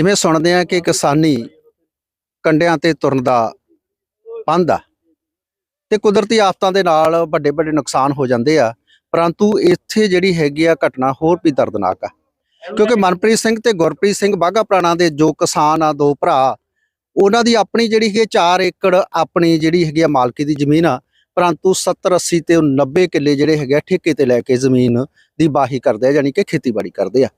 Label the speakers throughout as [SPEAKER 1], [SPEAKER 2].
[SPEAKER 1] ਜਿਵੇਂ ਸੁਣਦੇ ਆ ਕਿ ਕਿਸਾਨੀ ਕੰਡਿਆਂ ਤੇ ਤੁਰਨ ਦਾ ਪੰਧ ਆ ਤੇ ਕੁਦਰਤੀ ਆਫਤਾਂ ਦੇ ਨਾਲ ਵੱਡੇ ਵੱਡੇ ਨੁਕਸਾਨ ਹੋ ਜਾਂਦੇ ਆ, ਪਰੰਤੂ ਇੱਥੇ ਜਿਹੜੀ ਹੈਗੀ ਆ ਘਟਨਾ ਹੋਰ ਵੀ ਦਰਦਨਾਕ ਆ। ਕਿਉਂਕਿ ਮਨਪ੍ਰੀਤ ਸਿੰਘ ਤੇ ਗੁਰਪ੍ਰੀਤ ਸਿੰਘ ਬਾਘਾ ਪ੍ਰਾਣਾ ਦੇ ਜੋ ਕਿਸਾਨ ਆ, ਦੋ ਭਰਾ, ਉਹਨਾਂ ਦੀ ਆਪਣੀ ਜਿਹੜੀ ਹੈਗੀ 4 ਏਕੜ ਆਪਣੀ ਜਿਹੜੀ ਹੈਗੀ ਆ ਮਾਲਕੀ ਦੀ ਜ਼ਮੀਨ ਆ, ਪਰੰਤੂ 70 80 ਤੇ 90 ਕਿੱਲੇ ਜਿਹੜੇ ਹੈਗੇ ਆ ਠੇਕੇ ਤੇ ਲੈ ਕੇ ਜ਼ਮੀਨ ਦੀ ਬਾਹੀ ਕਰਦੇ ਆ ਯਾਨੀ ਕਿ ਖੇਤੀਬਾੜੀ ਕਰਦੇ ਆ।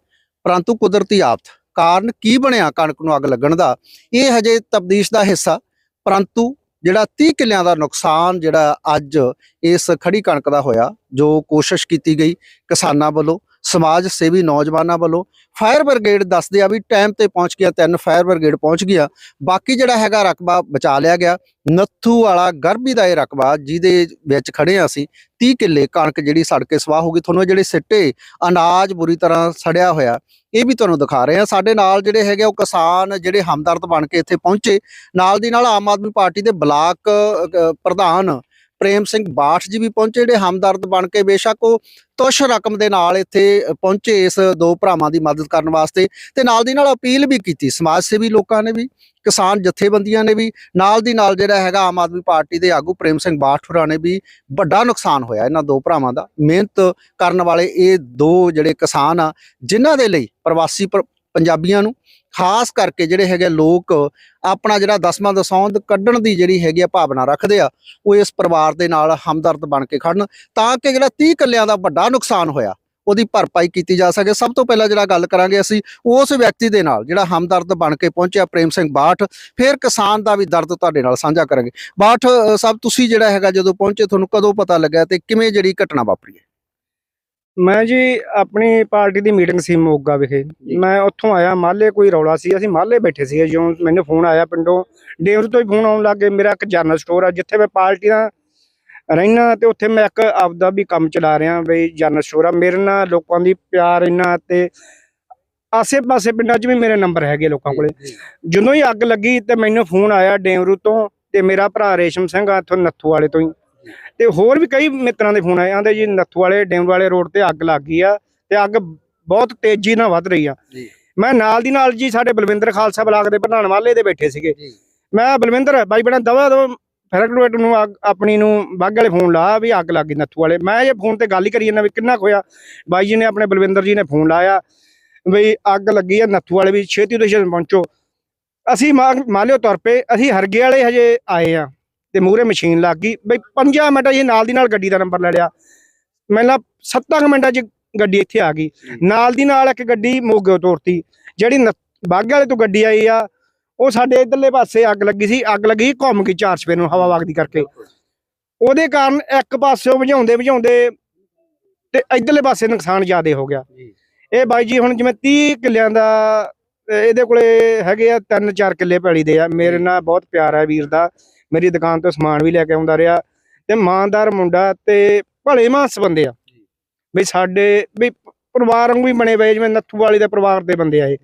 [SPEAKER 1] ਪਰੰਤੂ ਕੁਦਰਤੀ ਆਫਤ ਕਾਰਨ ਕੀ ਬਣਿਆ ਕਣਕ ਨੂੰ ਅੱਗ ਲੱਗਣ ਦਾ? ਇਹ ਹਜੇ ਤਬਦੀਸ਼ ਦਾ ਹਿੱਸਾ, ਪਰੰਤੂ ਜਿਹੜਾ 30 ਕਿੱਲਿਆਂ ਦਾ ਨੁਕਸਾਨ ਜਿਹੜਾ ਅੱਜ ਇਸ ਖੜੀ ਕਣਕ ਦਾ ਹੋਇਆ, ਜੋ ਕੋਸ਼ਿਸ਼ ਕੀਤੀ ਗਈ ਕਿਸਾਨਾਂ ਵੱਲੋਂ ਸਮਾਜ ਸੇਵੀ ਨੌਜਵਾਨਾਂ ਵੱਲੋਂ ਫਾਇਰ ਬ੍ਰਿਗੇਡ ਦੱਸਦੇ ਆ ਵੀ ਟਾਈਮ ਤੇ ਪਹੁੰਚ ਗਿਆ, ਤਿੰਨ ਫਾਇਰ ਬ੍ਰਿਗੇਡ ਪਹੁੰਚ ਗਿਆ। ਬਾਕੀ ਜਿਹੜਾ ਹੈਗਾ ਰਕਬਾ ਬਚਾ ਲਿਆ ਗਿਆ। ਨੱਥੂ ਵਾਲਾ ਗਰਭੀ ਦਾ ਇਹ ਰਕਬਾ ਜਿਹਦੇ ਵਿੱਚ ਖੜੇ ਆ ਅਸੀਂ 30 ਕਿੱਲੇ ਕਣਕ ਜਿਹੜੀ ਸੜ ਕੇ ਸਵਾਹ ਹੋ ਗਈ। ਤੁਹਾਨੂੰ ਜਿਹੜੇ ਸਿੱਟੇ ਅਨਾਜ ਬੁਰੀ ਤਰ੍ਹਾਂ ਸੜਿਆ ਹੋਇਆ, ਇਹ ਵੀ ਤੁਹਾਨੂੰ ਦਿਖਾ ਰਹੇ ਆ। ਸਾਡੇ ਨਾਲ ਜਿਹੜੇ ਹੈਗੇ ਉਹ ਕਿਸਾਨ ਜਿਹੜੇ ਹਮਦਰਦ ਬਣ ਕੇ ਇੱਥੇ ਪਹੁੰਚੇ। ਨਾਲ ਦੀ ਨਾਲ ਆਮ ਆਦਮੀ ਪਾਰਟੀ ਦੇ ਬਲਾਕ ਪ੍ਰਧਾਨ ਪ੍ਰੇਮ ਸਿੰਘ ਬਾਠ ਜੀ ਵੀ ਪਹੁੰਚੇ, ਜਿਹੜੇ ਹਮਦਰਦ ਬਣ ਕੇ ਬੇਸ਼ੱਕ ਉਹ ਤੁਸ਼ ਰਕਮ ਦੇ ਨਾਲ ਇੱਥੇ ਪਹੁੰਚੇ ਇਸ ਦੋ ਭਰਾਵਾਂ ਦੀ ਮਦਦ ਕਰਨ ਵਾਸਤੇ ਤੇ ਨਾਲ ਦੀ ਨਾਲ ਅਪੀਲ ਵੀ ਕੀਤੀ, ਸਮਾਜ ਸੇਵੀ ਲੋਕਾਂ ਨੇ ਵੀ, ਕਿਸਾਨ ਜਥੇਬੰਦੀਆਂ ਨੇ ਵੀ, ਨਾਲ ਦੀ ਨਾਲ ਜਿਹੜਾ ਹੈਗਾ ਆਮ ਆਦਮੀ ਪਾਰਟੀ ਦੇ ਆਗੂ ਪ੍ਰੇਮ ਸਿੰਘ ਬਾਠੁਰਾ ਨੇ ਵੀ ਵੱਡਾ ਨੁਕਸਾਨ ਹੋਇਆ ਇਹਨਾਂ ਦੋ ਭਰਾਵਾਂ ਦਾ। ਮਿਹਨਤ ਕਰਨ ਵਾਲੇ ਇਹ ਦੋ ਜਿਹੜੇ ਕਿਸਾਨ ਆ, ਜਿਨ੍ਹਾਂ ਦੇ ਲਈ ਪ੍ਰਵਾਸੀ ਪ- ਪੰਜਾਬੀਆਂ ਨੂੰ ਖਾਸ ਕਰਕੇ ਜਿਹੜੇ ਹੈਗੇ ਲੋਕ ਆਪਣਾ ਜਿਹੜਾ ਦਸਵਾਂ ਦਸੌਂਦ ਕੱਢਣ ਦੀ ਜਿਹੜੀ ਹੈਗੀ ਆ ਭਾਵਨਾ ਰੱਖਦੇ ਆ ਉਹ ਇਸ ਪਰਿਵਾਰ ਦੇ ਨਾਲ ਹਮਦਰਦ ਬਣ ਕੇ ਖੜਨ ਤਾਂ ਕਿ ਜਿਹੜਾ 30 ਕਿੱਲਿਆਂ ਦਾ ਵੱਡਾ ਨੁਕਸਾਨ ਹੋਇਆ ਉਹਦੀ ਭਰਪਾਈ ਕੀਤੀ ਜਾ ਸਕੇ। ਸਭ ਤੋਂ ਪਹਿਲਾਂ ਜਿਹੜਾ ਗੱਲ ਕਰਾਂਗੇ ਅਸੀਂ ਉਸ ਵਿਅਕਤੀ ਦੇ ਨਾਲ ਜਿਹੜਾ ਹਮਦਰਦ ਬਣ ਕੇ ਪਹੁੰਚਿਆ ਪ੍ਰੇਮ ਸਿੰਘ ਬਾਠ ਫਿਰ ਕਿਸਾਨ ਦਾ ਵੀ ਦਰਦ ਤੁਹਾਡੇ ਨਾਲ ਸਾਂਝਾ ਕਰਾਂਗੇ। ਬਾਠ ਅ, ਸਾਹਿਬ ਤੁਸੀਂ ਜਿਹੜਾ ਹੈਗਾ ਜਦੋਂ ਪਹੁੰਚੇ ਤੁਹਾਨੂੰ ਕਦੋਂ ਪਤਾ ਲੱਗਾ ਤੇ ਕਿਵੇਂ ਜਿਹੜੀ ਘਟਨਾ ਵਾਪਰੀ ਹੈ?
[SPEAKER 2] ਮੈਂ ਜੀ ਆਪਣੀ ਪਾਰਟੀ ਦੀ ਮੀਟਿੰਗ ਸੀ ਮੋਗਾ ਵਿਖੇ। ਮੈਂ ਉੱਥੋਂ ਆਇਆ ਮਾਲੇ ਕੋਈ ਰੌਲਾ ਸੀ ਅਸੀਂ ਮਾਲੇ ਬੈਠੇ ਸੀ ਜਿਉਂ ਮੈਨੂੰ ਫੋਨ ਆਇਆ ਪਿੰਡੋਂ। ਡੇਵਰ ਤੋਂ ਹੀ ਫੋਨ ਆਉਣ ਲੱਗੇ ਮੇਰਾ ਇੱਕ ਜਰਨਲ ਸਟੋਰ ਆ ਜਿੱਥੇ ਮੈਂ ਪਾਰਟੀ ਦਾ ਰਹਿਣਾ ਤੇ ਉੱਥੇ ਮੈਂ ਇੱਕ ਆਪਦਾ ਵੀ ਕੰਮ ਚਲਾ ਰਿਹਾ ਬਈ ਜਰਨਲ ਸਟੋਰ ਆ। ਮੇਰੇ ਨਾਲ ਲੋਕਾਂ ਦੀ ਪਿਆਰ ਇੰਨਾ ਤੇ ਆਸੇ-ਪਾਸੇ ਪਿੰਡਾਂ 'ਚ ਵੀ ਮੇਰੇ ਨੰਬਰ ਹੈਗੇ ਲੋਕਾਂ ਕੋਲੇ। ਜਦੋਂ ਹੀ ਅੱਗ ਲੱਗੀ ਤੇ ਮੈਨੂੰ ਫੋਨ ਆਇਆ ਡੇਵਰੂ ਤੋਂ ਤੇ ਮੇਰਾ ਭਰਾ ਰੇਸ਼ਮ ਸਿੰਘ ਆ ਇੱਥੋਂ ਨੱਥੂ ਵਾਲੇ ਤੋਂ ਹੀ। ਤੇ ਹੋਰ ਵੀ ਕਈ ਮਿੱਤਰਾਂ ਦੇ ਫੋਨ ਆਏ ਆਂਦੇ ਜੀ ਨੱਥੂ ਵਾਲੇ ਡੇਮ ਵਾਲੇ ਰੋਡ ਤੇ ਅੱਗ ਲੱਗ ਗਈ ਆ ਤੇ ਅੱਗ ਬਹੁਤ ਤੇਜ਼ੀ ਨਾਲ ਵੱਧ ਰਹੀ ਆ। ਮੈਂ ਨਾਲ ਦੀ ਨਾਲ ਜੀ ਸਾਡੇ ਬਲਵਿੰਦਰ ਖਾਲਸਾ ਬਲਾਕ ਦੇ ਪ੍ਰਧਾਨ ਵਾਲੇ ਦੇ ਬੈਠੇ ਸੀਗੇ। ਮੈਂ ਬਲਵਿੰਦਰ ਬਾਈ ਬਣਾ ਦਵਾ ਦੋ ਫੈਰਕਟਵੇਟ ਨੂੰ ਆਪਣੀ ਨੂੰ ਬਾਗ ਵਾਲੇ ਫੋਨ ਲਾ ਵੀ ਅੱਗ ਲੱਗ ਗਈ ਨੱਥੂ ਵਾਲੇ। ਮੈਂ ਇਹ ਫੋਨ ਤੇ ਗੱਲ ਹੀ ਕਰੀ ਜਾਂਦਾ ਵੀ ਕਿੰਨਾ ਹੋਇਆ। ਬਾਈ ਜੀ ਨੇ ਆਪਣੇ ਬਲਵਿੰਦਰ ਜੀ ਨੇ ਫੋਨ ਲਾਇਆ ਵੀ ਅੱਗ ਲੱਗੀ ਆ ਨੱਥੂ ਵਾਲੇ ਵੀ ਛੇਤੀ ਤੋਂ ਛੇਤੀ ਪਹੁੰਚੋ। ਅਸੀਂ ਮਾ- ਮਾਲਿਓ ਤੁਰ ਪਏ ਅਸੀਂ ਹਰਗੇ ਵਾਲੇ ਹਜੇ ਆਏ ਆ। ਤੇ ਮੂਰੇ ਮਸ਼ੀਨ ਲੱਗ ਗਈ। ਬਈ 5 ਮਿੰਟਾਂ 'ਚ ਹੀ ਨਾਲ ਦੀ ਨਾਲ ਗੱਡੀ ਦਾ ਨੰਬਰ ਲੈ ਲਿਆ। ਮੈਨੂੰ 7 ਮਿੰਟਾਂ 'ਚ ਗੱਡੀ ਇੱਥੇ ਆ ਗਈ। ਨਾਲ ਦੀ ਨਾਲ ਇੱਕ ਗੱਡੀ ਮੋਗੇ ਤੋਰਤੀ ਜਿਹੜੀ ਬਾਘੇ ਵਾਲੇ ਤੋਂ ਗੱਡੀ ਆਈ ਆ ਉਹ ਸਾਡੇ ਇਧਰਲੇ ਪਾਸੇ ਅੱਗ ਲੱਗੀ ਸੀ। ਅੱਗ ਲੱਗੀ ਘੁੰਮ ਗਈ ਚਾਰ ਸਵੇਰ ਨੂੰ ਹਵਾ ਵਗਦੀ ਕਰਕੇ। ਉਹਦੇ ਕਾਰਨ ਇੱਕ ਪਾਸਿਓਂ ਭਜਾਉਂਦੇ ਭਜਾਉਂਦੇ ਤੇ ਇਧਰਲੇ ਪਾਸੇ ਨੁਕਸਾਨ ਜ਼ਿਆਦਾ ਹੋ ਗਿਆ।
[SPEAKER 1] ਜੀ।
[SPEAKER 2] ਇਹ ਬਾਈ ਜੀ ਹੁਣ ਜਿਵੇਂ 30 ਕਿੱਲਿਆਂ ਦਾ ਇਹਦੇ ਕੋਲੇ ਹੈਗੇ ਆ ਤਿੰਨ ਚਾਰ ਕਿੱਲੇ ਪੈਲੀ ਦੇ ਆ। ਮੇਰੇ ਨਾਲ ਬਹੁਤ ਪਿਆਰ ਹੈ ਵੀਰ ਦਾ। ਮੇਰੀ ਦੁਕਾਨ ਤੋਂ ਸਮਾਨ ਵੀ ਲੈ ਕੇ ਆਉਂਦਾ ਰਿਹਾ ਤੇ ਇਮਾਨਦਾਰ ਮੁੰਡਾ ਤੇ ਭਲੇ ਮਾਸ ਬੰਦੇ ਆ। ਵੀ ਸਾਡੇ ਵੀ ਪਰਿਵਾਰ ਵਾਂਗੂ ਹੀ ਬਣੇ ਪਏ ਜਿਵੇਂ ਨੱਥੂ ਵਾਲੀ ਦੇ ਪਰਿਵਾਰ ਦੇ ਬੰਦੇ ਆਏ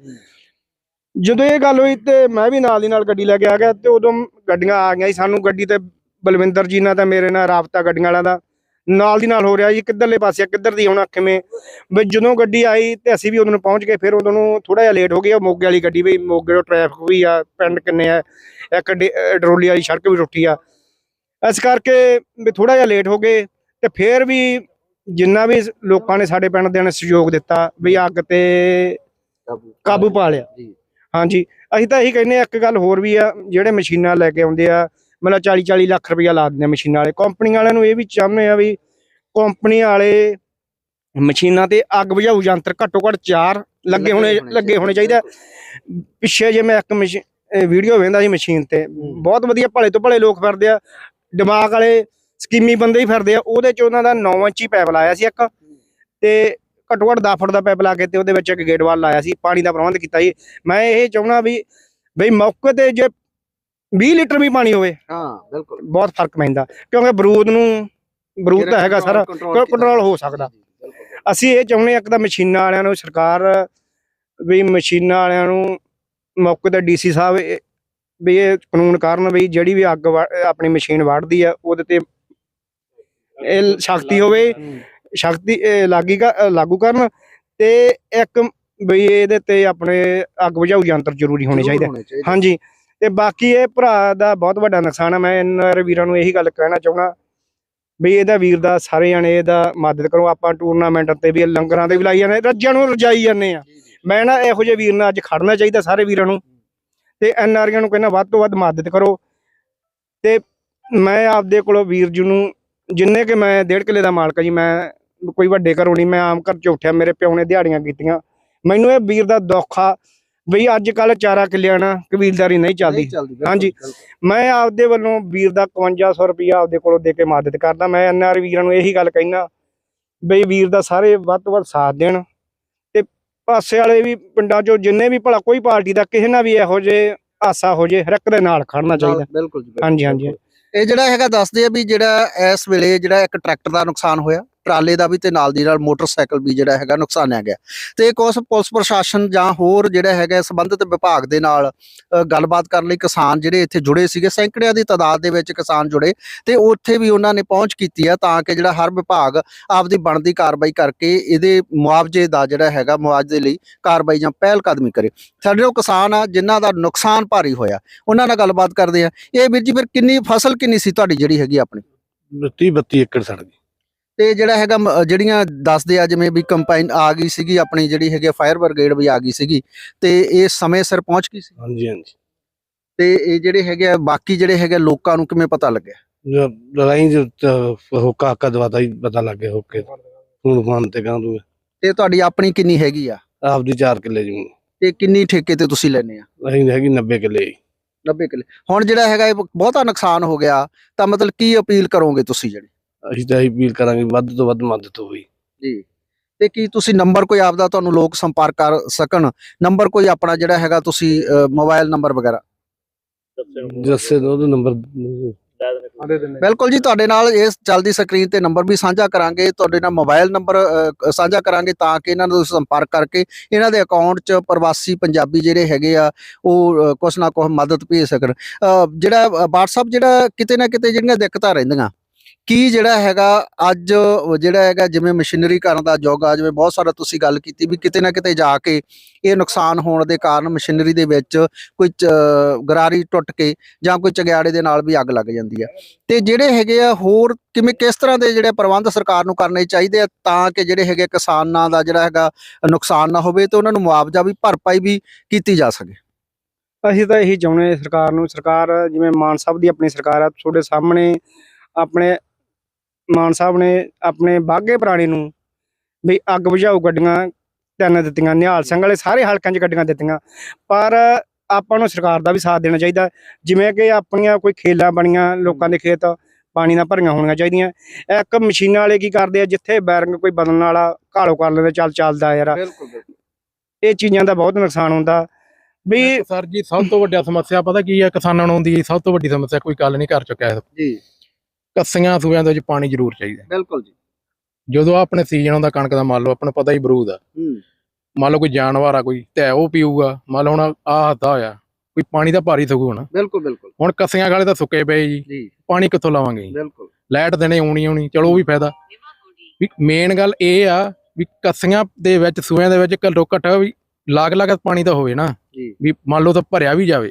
[SPEAKER 2] ਜਦੋਂ ਇਹ ਗੱਲ ਹੋਈ ਤੇ ਮੈਂ ਵੀ ਨਾਲ ਹੀ ਨਾਲ ਗੱਡੀ ਲੈ ਕੇ ਆ ਗਿਆ ਤੇ ਉਦੋਂ ਗੱਡੀਆਂ ਆ ਗਈਆਂ ਸੀ ਸਾਨੂੰ। ਗੱਡੀ ਤੇ ਬਲਵਿੰਦਰ ਜੀ ਨਾਲ ਤਾਂ ਮੇਰੇ ਨਾਲ, ਰਾਬਤਾ ਗੱਡੀਆਂ ਵਾਲਿਆਂ ਦਾ। ਨਾਲ ਦੀ ਨਾਲ ਹੋ ਰਿਹਾ ਜੀ ਕਿੱਧਰਲੇ ਪਾਸੇ ਆ, ਕਿੱਧਰ ਦੀ ਆਉਣਾ ਕਿਵੇਂ ਵੀ ਜਦੋਂ ਗੱਡੀ ਆਈ ਤੇ ਅਸੀਂ ਵੀ ਉਦੋਂ ਨੂੰ ਪਹੁੰਚ ਗਏ ਫਿਰ ਉਦੋਂ ਨੂੰ ਥੋੜਾ ਜਿਹਾ ਲੇਟ ਹੋ ਗਿਆ ਮੋਗੇ ਵਾਲੀ ਗੱਡੀ ਵੀ ਮੋਗੇ ਤੋਂ ਟ੍ਰੈਫਿਕ ਵੀ ਆ ਪਿੰਡ ਕਿੰਨੇ ਆ ਇੱਕ ਡਰੋਲੀ ਵਾਲੀ ਸੜਕ ਵੀ ਟੁੱਟੀ ਆ। ਇਸ ਕਰਕੇ ਵੀ ਥੋੜਾ ਜਿਹਾ ਲੇਟ ਹੋ ਗਏ ਤੇ ਫਿਰ ਵੀ ਜਿੰਨਾ ਵੀ ਲੋਕਾਂ ਨੇ ਸਾਡੇ ਪਿੰਡ ਦੇ ਨੇ ਸਹਿਯੋਗ ਦਿੱਤਾ ਵੀ ਅੱਗ ਤੇ ਕਾਬੂ ਪਾ ਲਿਆ। ਹਾਂਜੀ ਅਸੀਂ ਤਾਂ ਇਹੀ ਕਹਿੰਦੇ ਆ ਇੱਕ ਗੱਲ ਹੋਰ ਵੀ ਆ ਜਿਹੜੇ ਮਸ਼ੀਨਾਂ ਲੈ ਕੇ ਆਉਂਦੇ ਆ ਮਤਲਬ 40 40 ਲੱਖ ਰੁਪਇਆ ਲਾ ਦਿੰਦੇ ਮਸ਼ੀਨਾਂ ਵਾਲੇ। ਕੰਪਨੀ ਵਾਲਿਆਂ ਨੂੰ ਇਹ ਵੀ ਚਾਹੁੰਦੇ ਆ ਵੀ ਕੰਪਨੀ ਵਾਲੇ ਮਸ਼ੀਨਾਂ ਤੇ ਅੱਗ ਬੁਝਾਊ ਯੰਤਰ ਘੱਟੋ ਘੱਟ ਚਾਰ ਲੱਗੇ ਹੋਣੇ ਲੱਗੇ ਹੋਣੇ ਚਾਹੀਦਾ। ਪਿੱਛੇ ਜੇ ਮੈਂ ਇੱਕ ਵੀਡੀਓ ਵੇਖਦਾ ਸੀ ਮਸ਼ੀਨ ਤੇ। ਬਹੁਤ ਵਧੀਆ ਭਲੇ ਤੋਂ ਭਲੇ ਲੋਕ ਫਿਰਦੇ ਆ। ਦਿਮਾਗ ਵਾਲੇ ਸਕੀਮੀ ਬੰਦੇ ਹੀ ਫਿਰਦੇ ਆ। ਉਹਦੇ ਚ ਉਹਨਾਂ ਦਾ 9 ਇੰਚੀ ਪੈਪ ਲਾਇਆ ਸੀ ਇੱਕ। ਤੇ ਘੱਟੋ ਘੱਟ 10 ਫੁੱਟ ਦਾ ਪੈਪ ਲਾ ਕੇ ਤੇ ਉਹਦੇ ਵਿੱਚ ਇੱਕ ਗੇਟ ਵਾਲ ਲਾਇਆ ਸੀ। ਪਾਣੀ ਦਾ ਪ੍ਰਬੰਧ ਕੀਤਾ ਜੀ ਮੈਂ ਇਹ ਚਾਹੁੰਦਾ ਵੀ ਬਈ ਮੌਕੇ ਤੇ ਜੇ 20 ਲੀਟਰ ਵੀ ਪਾਣੀ ਹੋਵੇ।
[SPEAKER 1] ਹਾਂ ਬਿਲਕੁਲ।
[SPEAKER 2] ਬਹੁਤ ਫ਼ਰਕ ਪੈਂਦਾ ਕਿਉਂਕਿ ਬਰੂਦ ਨੂੰ ਬਰੂਦ ਤਾਂ ਹੈਗਾ ਸਾਰਾ ਕੰਟਰੋਲ ਹੋ ਸਕਦਾ। ਅਸੀਂ ਇਹ ਚਾਹੁੰਦੇ ਇੱਕ ਤਾਂ ਮਸ਼ੀਨਾਂ ਵਾਲਿਆਂ ਨੂੰ ਸਰਕਾਰ ਵੀ ਮਸ਼ੀਨਾਂ ਵਾਲਿਆਂ ਨੂੰ ਮੌਕੇ ਤੇ ਡੀਸੀ ਸਾਹਿਬ ਵੀ ਇਹ ਕਾਨੂੰਨ ਕਰਨ ਵੀ ਜਿਹੜੀ ਵੀ ਅੱਗ ਵਾ- ਆਪਣੀ ਮਸ਼ੀਨ ਵੜਦੀ ਆ ਉਹਦੇ ਤੇ ਇਹ ਸ਼ਕਤੀ ਹੋਵੇ ਸ਼ਕਤੀ ਲਾਗੀ ਲਾਗੂ ਕਰਨ ਤੇ ਇੱਕ ਬਈ ਇਹਦੇ ਤੇ ਆਪਣੇ ਅੱਗ ਬੁਝਾਊ ਯੰਤਰ ਜ਼ਰੂਰੀ ਹੋਣੇ ਚਾਹੀਦੇ। ਹਾਂਜੀ। ਤੇ ਬਾਕੀ ਇਹ ਭਰਾ ਦਾ ਬਹੁਤ ਵੱਡਾ ਨੁਕਸਾਨ ਹੈ ਮੈਂ ਇਹਨਾਂ ਵੀਰਾਂ ਨੂੰ ਇਹੀ ਗੱਲ ਕਹਿਣਾ ਚਾਹੁੰਦਾ ਵੀ ਇਹਦਾ ਵੀਰ ਦਾ ਸਾਰੇ ਜਣੇ ਇਹਦਾ ਮਦਦ ਕਰੋ। ਆਪਾਂ ਟੂਰਨਾਮੈਂਟ ਤੇ ਵੀ ਲੰਗਰਾਂ ਤੇ ਵੀ ਲਾਈ ਜਾਂਦੇ ਰੱਜਿਆਂ ਨੂੰ ਰਜਾਈ ਜਾਂਦੇ ਆ। ਮੈਂ ਨਾ ਇਹੋ ਜਿਹੇ ਵੀਰ ਨਾਲ ਅੱਜ ਖੜਨਾ ਚਾਹੀਦਾ ਸਾਰੇ ਵੀਰਾਂ ਨੂੰ। ਤੇ ਐਨ ਆਰੀਆਂ ਨੂੰ ਕਹਿੰਦਾ ਵੱਧ ਤੋਂ ਵੱਧ ਮਦਦ ਕਰੋ। ਤੇ ਮੈਂ ਆਪਦੇ ਕੋਲੋਂ ਵੀਰ ਜੀ ਨੂੰ ਜਿੰਨੇ ਕਿ ਮੈਂ ਡੇਢ ਕਿੱਲੇ ਦਾ ਮਾਲਕ ਆ ਜੀ ਮੈਂ ਕੋਈ ਵੱਡੇ ਘਰੋਂ ਨਹੀਂ ਮੈਂ ਆਮ ਘਰ ਚ ਉੱਠਿਆ ਮੇਰੇ ਪਿਓ ਨੇ ਦਿਹਾੜੀਆਂ ਕੀਤੀਆਂ। ਮੈਨੂੰ ਇਹ ਵੀਰ ਦਾ ਦੁੱਖ ਆ ਬਈ ਅੱਜ ਕੱਲ ਚਾਰਾ ਕਿੱਲਿਆਂ ਨਾਲ ਕਬੀਲਦਾਰੀ ਨਹੀਂ ਚੱਲਦੀ। ਹਾਂਜੀ। ਮੈਂ ਆਪਦੇ ਵੱਲੋਂ ਵੀਰ ਦਾ 5100 ਰੁਪਇਆ ਆਪਦੇ ਕੋਲੋਂ ਦੇ ਕੇ ਮਦਦ ਕਰਦਾ। ਮੈਂ ਐਨਆਰ ਵੀਰਾਂ ਨੂੰ ਇਹੀ ਗੱਲ ਕਹਿਣਾ ਬਈ ਵੀਰ ਦਾ ਸਾਰੇ ਵੱਧ ਤੋਂ ਵੱਧ ਸਾਥ ਦੇਣ ਤੇ ਪਾਸੇ ਵਾਲੇ ਵੀ ਪਿੰਡਾਂ ਚੋਂ ਜਿੰਨੇ ਵੀ ਭਲਾ ਕੋਈ ਪਾਰਟੀ ਦਾ ਕਿਸੇ ਨਾਲ ਵੀ ਇਹੋ ਜੇ ਆਸਾ ਹੋ ਜੇ ਹਰ ਇੱਕ ਦੇ ਨਾਲ ਖੜਨਾ ਚਾਹੀਦਾ।
[SPEAKER 1] ਬਿਲਕੁਲ ਜੀ ਬਿਲਕੁਲ,
[SPEAKER 2] ਹਾਂਜੀ, ਹਾਂਜੀ।
[SPEAKER 1] ਇਹ ਜਿਹੜਾ ਹੈਗਾ ਦੱਸਦੇ ਆ ਵੀ ਜਿਹੜਾ ਇਸ ਵੇਲੇ ਜਿਹੜਾ ਇੱਕ ਟਰੈਕਟਰ ਦਾ ਨੁਕਸਾਨ ਹੋਇਆ। ਟਰਾਲੇ ਦਾ ਵੀ ਤੇ ਨਾਲ ਦੀ ਨਾਲ ਮੋਟਰਸਾਈਕਲ ਵੀ ਜਿਹੜਾ ਹੈਗਾ ਨੁਕਸਾਨਿਆ ਗਿਆ। ਤੇ ਉਸ ਪੁਲਿਸ ਪ੍ਰਸ਼ਾਸਨ ਜਾਂ ਹੋਰ ਜਿਹੜਾ ਹੈਗਾ ਸੰਬੰਧਿਤ ਵਿਭਾਗ ਦੇ ਨਾਲ ਗੱਲਬਾਤ ਕਰਨ ਲਈ ਕਿਸਾਨ ਜਿਹੜੇ ਇੱਥੇ ਜੁੜੇ ਸੀਗੇ, ਸੈਂਕੜਿਆਂ ਦੀ ਤਾਦਾਦ ਦੇ ਵਿੱਚ ਕਿਸਾਨ ਜੁੜੇ ਤੇ ਉੱਥੇ ਵੀ ਉਹਨਾਂ ਨੇ ਪਹੁੰਚ ਕੀਤੀ ਆ ਤਾਂ ਕਿ ਜਿਹੜਾ ਹਰ ਵਿਭਾਗ ਆਪਦੀ ਬਣਦੀ ਕਾਰਵਾਈ ਕਰਕੇ ਇਹਦੇ ਮੁਆਵਜ਼ੇ ਦਾ ਜਿਹੜਾ ਹੈਗਾ ਮੁਆਵਜ਼ੇ ਲਈ ਕਾਰਵਾਈ ਜਾਂ ਪਹਿਲ ਕਦਮੀ ਕਰੇ। ਸਾਡੇ ਉਹ ਕਿਸਾਨ ਆ ਜਿਨ੍ਹਾਂ ਦਾ ਨੁਕਸਾਨ ਭਾਰੀ ਹੋਇਆ, ਉਹਨਾਂ ਨਾਲ ਗੱਲਬਾਤ ਕਰਦੇ ਆ। ਇਹ ਵੀਰ ਜੀ, ਫਿਰ ਕਿੰਨੀ ਫਸਲ ਕਿੰਨੀ ਸੀ ਤੁਹਾਡੀ ਜਿਹੜੀ ਹੈਗੀ ਆਪਣੀ?
[SPEAKER 3] 30 32 ਏਕੜ ਸੜ ਗਈ।
[SPEAKER 1] ਤੇ ਜਿਹੜਾ ਹੈਗਾ ਮ- ਜਿਹੜੀਆਂ ਦੱਸਦੇ ਆ ਜਿਵੇਂ ਵੀ ਕੰਪਾਈਨ ਆ ਗਈ ਸੀਗੀ ਆਪਣੀ ਜਿਹੜੀ ਹੈਗੀ ਫਾਇਰ ਬ੍ਰਿਗੇਡ ਵੀ ਆ ਗਈ ਸੀਗੀ ਤੇ ਇਹ ਸਮੇਂ ਸਿਰ ਪਹੁੰਚ ਗਈ ਸੀ?
[SPEAKER 3] ਹਾਂਜੀ ਹਾਂਜੀ।
[SPEAKER 1] ਤੇ ਇਹ ਜਿਹੜੇ ਹੈਗੇ ਆ, ਬਾਕੀ ਜਿਹੜੇ ਹੈਗੇ ਲੋਕਾਂ ਨੂੰ ਕਿਵੇਂ ਪਤਾ ਲੱਗਿਆ?
[SPEAKER 3] ਜੋ ਲੜਾਈ ਜੋ ਤ- ਹੋਕਾ ਹੱਕਾ ਦਵਾਦਾ ਹੀ ਪਤਾ ਲੱਗ ਗਿਆ ਹੋਕੇ। ਹੁਣ ਫਾਨ ਤੇ ਕਾਂ ਦੂ
[SPEAKER 1] ਤੇ ਤੁਹਾਡੀ ਆਪਣੀ ਕਿੰਨੀ ਹੈਗੀ ਆ?
[SPEAKER 3] ਆਪਦੀ 4 ਕਿੱਲੇ ਜ਼ਮੀਨ।
[SPEAKER 1] ਤੇ ਕਿੰਨੀ ਠੇਕੇ ਤੇ ਤੁਸੀਂ ਲੈਨੇ ਆ?
[SPEAKER 3] ਅਸੀਂ ਹੈਗੀ 90 ਕਿੱਲੇ
[SPEAKER 1] 90 ਕਿੱਲੇ। ਹੁਣ ਜਿਹੜਾ ਹੈਗਾ ਇਹ ਬਹੁਤਾ ਨੁਕਸਾਨ ਹੋ ਗਿਆ ਤਾਂ ਮਤਲਬ ਕੀ ਅਪੀਲ ਕਰੋਗੇ ਤੁਸੀਂ ਜਿਹੜੀ?
[SPEAKER 3] ਅਸੀਂ ਤਾਂ ਇਹੀ ਅਪੀਲ ਕਰਾਂਗੇ ਵੱਧ ਤੋਂ ਵੱਧ ਮਦਦ ਹੋਈ
[SPEAKER 1] ਜੀ। ਤੇ ਕੀ ਤੁਸੀਂ ਨੰਬਰ ਕੋਈ ਆਪਦਾ ਤੁਹਾਨੂੰ ਲੋਕ ਸੰਪਰਕ ਕਰ ਸਕਣ? ਨੰਬਰ ਕੋਈ ਆਪਣਾ ਜਿਹੜਾ ਹੈਗਾ ਤੁਸੀਂ ਮੋਬਾਈਲ ਨੰਬਰ ਵਗੈਰਾ?
[SPEAKER 3] ਜੱਸੇ ਦਾ ਉਹਦਾ ਨੰਬਰ।
[SPEAKER 1] ਬਿਲਕੁਲ ਜੀ ਤੁਹਾਡੇ ਨਾਲ ਇਸ ਚੱਲਦੀ ਸਕਰੀਨ ਤੇ ਨੰਬਰ ਵੀ ਸਾਂਝਾ ਕਰਾਂਗੇ ਤੁਹਾਡੇ ਨਾਲ ਮੋਬਾਈਲ ਨੰਬਰ ਸਾਂਝਾ ਕਰਾਂਗੇ ਤਾਂ ਕਿ ਇਹਨਾਂ ਨੂੰ ਤੁਸੀਂ ਸੰਪਰਕ ਕਰਕੇ ਇਹਨਾਂ ਦੇ ਅਕਾਊਂਟ 'ਚ ਪ੍ਰਵਾਸੀ ਪੰਜਾਬੀ ਜਿਹੜੇ ਹੈਗੇ ਆ ਉਹ ਕੁਛ ਨਾ ਕੁਛ ਮਦਦ ਭੇਜ ਸਕਣ। ਜਿਹੜਾ WhatsApp ਜਿਹੜਾ ਕਿਤੇ ਨਾ ਕਿਤੇ ਜਿਹੜੀਆਂ ਦਿੱਕਤਾਂ ਰਹਿੰਦੀਆਂ। ਕੀ ਜਿਹੜਾ ਹੈਗਾ ਅੱਜ ਜਿਹੜਾ ਹੈਗਾ ਜਿਵੇਂ ਮਸ਼ੀਨਰੀ ਕਰਨ ਦਾ ਯੁੱਗ ਆ, ਜਿਵੇਂ ਬਹੁਤ ਸਾਰਾ ਤੁਸੀਂ ਗੱਲ ਕੀਤੀ ਵੀ ਕਿਤੇ ਨਾ ਕਿਤੇ ਜਾ ਕੇ ਇਹ ਨੁਕਸਾਨ ਹੋਣ ਦੇ ਕਾਰਨ ਮਸ਼ੀਨਰੀ ਦੇ ਵਿੱਚ ਕੋਈ ਚ- ਗਰਾਰੀ ਟੁੱਟ ਕੇ ਜਾਂ ਕੋਈ ਚਗਿਆੜੇ ਦੇ ਨਾਲ ਵੀ ਅੱਗ ਲੱਗ ਜਾਂਦੀ ਆ। ਤੇ ਜਿਹੜੇ ਹੈਗੇ ਆ ਹੋਰ ਕਿਵੇਂ, ਕਿਸ ਤਰ੍ਹਾਂ ਦੇ ਜਿਹੜੇ ਪ੍ਰਬੰਧ ਸਰਕਾਰ ਨੂੰ ਕਰਨੇ ਚਾਹੀਦੇ ਆ ਤਾਂ ਕਿ ਜਿਹੜੇ ਹੈਗੇ ਕਿਸਾਨਾਂ ਦਾ ਜਿਹੜਾ ਹੈਗਾ ਨੁਕਸਾਨ ਨਾ ਹੋਵੇ ਤੇ ਉਹਨਾਂ ਨੂੰ ਮੁਆਵਜ਼ਾ ਵੀ, ਭਰਪਾਈ ਵੀ ਕੀਤੀ ਜਾ ਸਕੇ?
[SPEAKER 2] ਅਸੀਂ ਤਾਂ ਇਹੀ ਚਾਹੁੰਦੇ ਸਰਕਾਰ ਨੂੰ। ਸਰਕਾਰ ਜਿਵੇਂ ਮਾਨ ਸਾਹਿਬ ਦੀ ਆਪਣੀ ਸਰਕਾਰ ਆ, ਤੁਹਾਡੇ ਸਾਹਮਣੇ ਆਪਣੇ ਮਾਨ ਸਾਹਿਬ ਨੇ ਆਪਣੇ ਬਾਗੇ ਪੁਰਾਣੇ ਨੂੰ ਵੀ ਅੱਗ ਬੁਝਾਊ ਗੱਡੀਆਂ ਤਿੰਨ ਦਿੱਤੀਆਂ ਨਿਹਾਲ ਸਿੰਘ ਵਾਲੇ ਸਾਰੇ ਹਲਕਿਆਂ 'ਚ ਗੱਡੀਆਂ ਦਿੱਤੀਆਂ। ਪਰ ਆਪਾਂ ਨੂੰ ਸਰਕਾਰ ਦਾ ਵੀ ਸਾਥ ਦੇਣਾ ਚਾਹੀਦਾ। ਜਿਵੇਂ ਕਿ ਆਪਣੀਆਂ ਕੋਈ ਖੇਲਾਂ ਬਣੀਆਂ ਲੋਕਾਂ ਦੇ ਖੇਤ ਪਾਣੀ ਨਾਲ ਭਰੀਆਂ ਹੋਣੀਆਂ ਚਾਹੀਦੀਆਂ। ਇੱਕ ਮਸ਼ੀਨਾਂ ਵਾਲੇ ਕੀ ਕਰਦੇ ਆ ਜਿੱਥੇ ਬੈਰਿੰਗ ਕੋਈ ਬਦਲਣ ਵਾਲਾ ਘਾਲੋ ਕਰ ਲੈਂਦੇ ਚੱਲ ਚੱਲਦਾ ਯਾਰ।
[SPEAKER 1] ਬਿਲਕੁਲ
[SPEAKER 2] ਇਹ ਚੀਜ਼ਾਂ ਦਾ ਬਹੁਤ ਨੁਕਸਾਨ ਹੁੰਦਾ। ਵੀ
[SPEAKER 4] ਸਰ ਜੀ ਸਭ ਤੋਂ ਵੱਡੀ ਸਮੱਸਿਆ ਪਤਾ ਕੀ ਹੈ ਕਿਸਾਨਾਂ ਨੂੰ ਆਉਂਦੀ ਸਭ ਤੋਂ ਵੱਡੀ ਸਮੱਸਿਆ ਕੋਈ ਗੱਲ ਨਹੀਂ ਕਰ ਚੁੱਕਿਆ
[SPEAKER 1] ਜੀ।
[SPEAKER 4] ਕੱਸੀਆਂ ਸੂਆਂ ਦੇ ਵਿੱਚ ਪਾਣੀ ਜ਼ਰੂਰ ਚਾਹੀਦਾ।
[SPEAKER 1] ਬਿਲਕੁਲ ਜੀ।
[SPEAKER 4] ਜਦੋਂ ਆਹ ਆਪਣੇ ਸੀਜ਼ਨ ਹੁੰਦਾ ਕਣਕ ਦਾ ਮੰਨ ਲਓ ਆਪਾਂ ਨੂੰ ਪਤਾ ਹੀ ਬਰੂਦ ਆ।
[SPEAKER 1] ਹੂੰ।
[SPEAKER 4] ਮੰਨ ਲਓ ਕੋਈ ਜਾਨਵਰ ਆ ਕੋਈ ਤੇ ਉਹ ਪੀਊਗਾ ਮੰਨ ਲਓ ਹੁਣ ਆਹ ਹੱਦਾ ਹੋਇਆ ਕੋਈ ਪਾਣੀ ਤਾਂ ਭਾਰੀ ਸਗੂ ਹੁਣ।
[SPEAKER 1] ਬਿਲਕੁਲ ਬਿਲਕੁਲ।
[SPEAKER 4] ਹੁਣ ਕੱਸੀਆਂ ਵਾਲੇ ਤਾਂ ਸੁੱਕੇ ਪਏ ਜੀ। ਪਾਣੀ ਕਿੱਥੋਂ ਲਾਵਾਂਗੇ ਜੀ?
[SPEAKER 1] ਬਿਲਕੁਲ।
[SPEAKER 4] ਲਾਈਟ ਦੇਣੇ ਆਉਣੀ ਆਉਣੀ ਚਲੋ ਉਹ ਵੀ ਫਾਇਦਾ। ਵੀ ਮੇਨ ਗੱਲ ਇਹ ਆ ਵੀ ਕੱਸੀਆਂ ਦੇ ਵਿੱਚ ਸੂਆਂ ਦੇ ਵਿੱਚ ਘੱਟੋ ਘੱਟ ਵੀ ਲਾਗ ਲਾਗ ਪਾਣੀ ਤਾਂ ਹੋਵੇ ਨਾ। ਵੀ ਮੰਨ ਲਓ ਤਾਂ ਭਰਿਆ ਵੀ ਜਾਵੇ।